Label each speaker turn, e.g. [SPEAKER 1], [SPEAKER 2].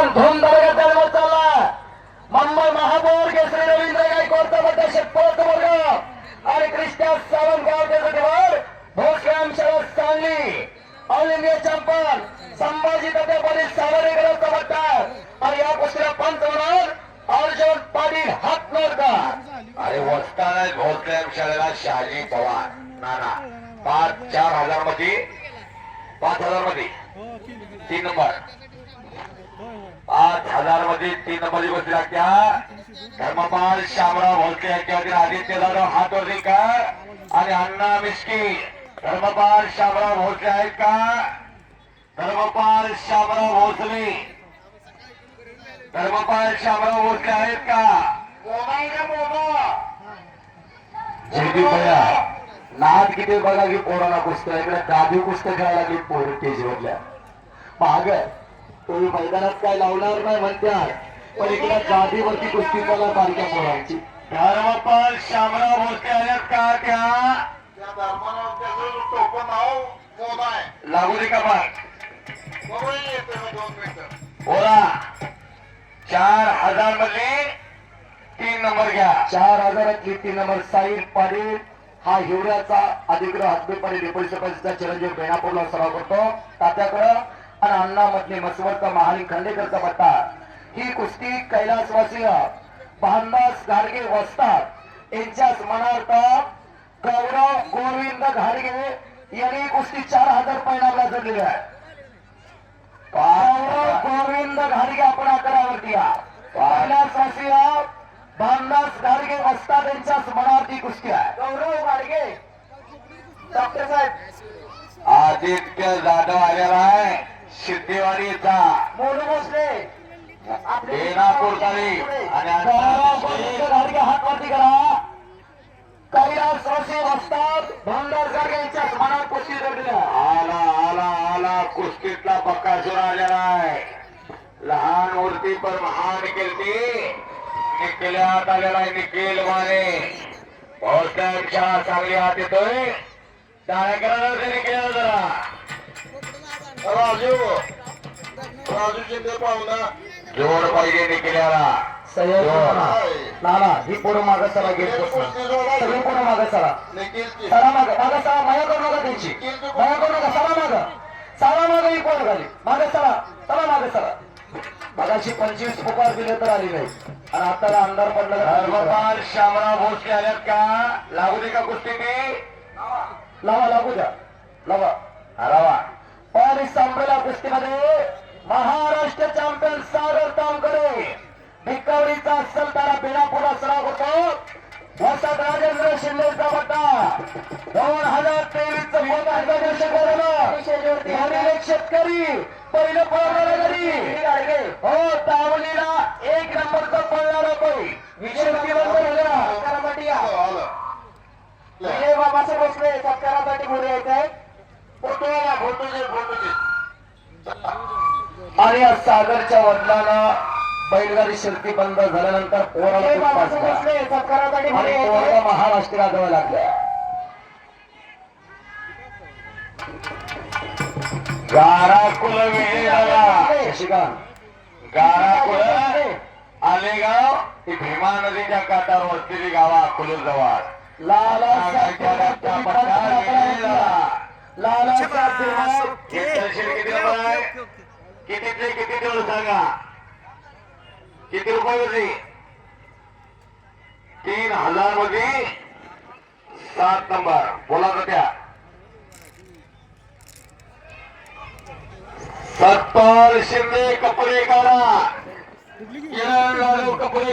[SPEAKER 1] कारण धूमधडाक्यात जन्म चालला मुंबई महापौर केसरी रवींद्र गायकवाडचा बड्डे शेतपळत वर्ग. आणि क्रिस्टियन सावंत गावचे भोसराम Sharad Sangli. All India champion Sambhaji दत्तापती सावरेकरांचा बड्डा आणि या कुस्तीला पंच होणार अर्जुन पाटील हातनोरकर.
[SPEAKER 2] अरे वस्ताना भोसले शाळेला शहाजी पवार. ना पाच चार हजारमध्ये पाच हजारमध्ये तीन नंबर. पाच हजारमध्ये तीन मध्ये बसली लागत्या. धर्मपाल शामराव भोसले यांच्या आदित्य जाधव हात वरती कर आणि अण्णा मिस्की. धर्मपाल शामराव भोसले आहेत का? धर्मपाल श्यामराव भोसले धर्मपाल श्यामराव भोसले आहेत का?
[SPEAKER 1] जयदीप भैया नाद किती बघा की पोराला कुस्त्या. इकडे दादी कुस्त्या खेळायला लागली पोर केजीवरल्या माग. तुम्ही मैदानात काय लावणार नाही म्हणत्यात. पण इकडे गादीवरती कुस्ती चालला बारक्या पोरांची.
[SPEAKER 2] धर्मपाल शामराव भोसले आहेत का त्या? लागू दे का
[SPEAKER 3] मिनिटं.
[SPEAKER 2] बोला. चार हजारमध्ये तीन नंबर घ्या.
[SPEAKER 1] चार हजारातली तीन नंबर साईड पाटील. हा हिवऱ्याचा अधिग्रह हद्दीपणे डेप्युटी सरपंचचा चिरंजीव बेणापूरला सराव करतो. तात्याकडं आणि अण्णा मधले मसवरचा महाली खंडेकरचा पट्टा ही कुस्ती कैलासवासीय भानदास गाडगे वसतात यांच्या स्मरणार्थ गौरव गोविंद घाडगे यांनी कुस्ती चार हजार पैनाला जडलेली आहे. गौरव गोविंद घाडगे आपण आकड्यावरती या. कैलासवासीय भानदास गाडगे वसतात यांच्या स्मरणार्थी कुस्ती आहे. गौरव गाडगे डॉक्टर साहेब.
[SPEAKER 2] आदित्य जाधव आलेला आहे. सिद्धेवाडीचा.
[SPEAKER 1] मोठे भोसले.
[SPEAKER 2] बेनापूरचारी आणि
[SPEAKER 1] हात वरती करा. कैलास वासी यांच्या कुस्ती आहे.
[SPEAKER 2] आला आला आला. कुस्तीतला बक्कासूर आलेला आहे. लहान मूर्ती पर महान कीर्ती निकल्यात आलेला आहे निखिल माने भाऊसाहेब शाह चांगली हात येतोय. निखिल जरा
[SPEAKER 3] राजू. राजू शिंदे पाहुणा.
[SPEAKER 2] जोड पाहिजे.
[SPEAKER 1] नाना ही पोरं मागं चला
[SPEAKER 3] जोडा
[SPEAKER 1] सगळी पोरं मागं चला. चला मागं. मागं चला माया करू नका त्यांची. माया करू नका. चला मागं. चला मागं ही पोरं खाली? मागं चला. चला मागं चला. मगाशी पंचवीस पुकार दिले तर आली नाही. आणि आता आमदार पडला
[SPEAKER 2] धर्मपाल शामराव भोसले आल्यात का? लागू दे का कुस्ती ती?
[SPEAKER 1] लावा लागू द्या. लावा.
[SPEAKER 2] हरावा
[SPEAKER 1] आणि संपलेल्या कुस्तीमध्ये महाराष्ट्र चॅम्पियन सागर तामकडे भिक्कवडीचा असलतारा बेणापुरा सराव होतो. वसत राजेंद्र शिंदेचा पट्टा दोन हजार तेवीस एक शेतकरी पहिलं पळणारा घरी. हो तावलीला एक नंबरचा पळणारा कोई विजय विजय बाबाचे बसले सत्कारासाठी पुढे यायचं आहे
[SPEAKER 3] फोटोला फोटोचे फोटोचे.
[SPEAKER 1] आणि या सागरच्या वडिलांना बैलगाडी शर्ती बंद झाल्यानंतर पोराला खूप त्रास झाला. आणि पोराला महाराष्ट्राला जावं लागलं.
[SPEAKER 2] गाराकुल विहिराला
[SPEAKER 1] शशिकांत.
[SPEAKER 2] गाराकुल आलेगाव ही भीमा नदीच्या काठावर वसलेली गावा अकोले जवळ.
[SPEAKER 1] लाला
[SPEAKER 2] किती कितीतले किती दिवस सांगा? किती रुपये होते? तीन हजारमध्ये सात नंबर. बोला त्या. सत्तर शिंदे कपडे काढा. किरण जाधव कपडे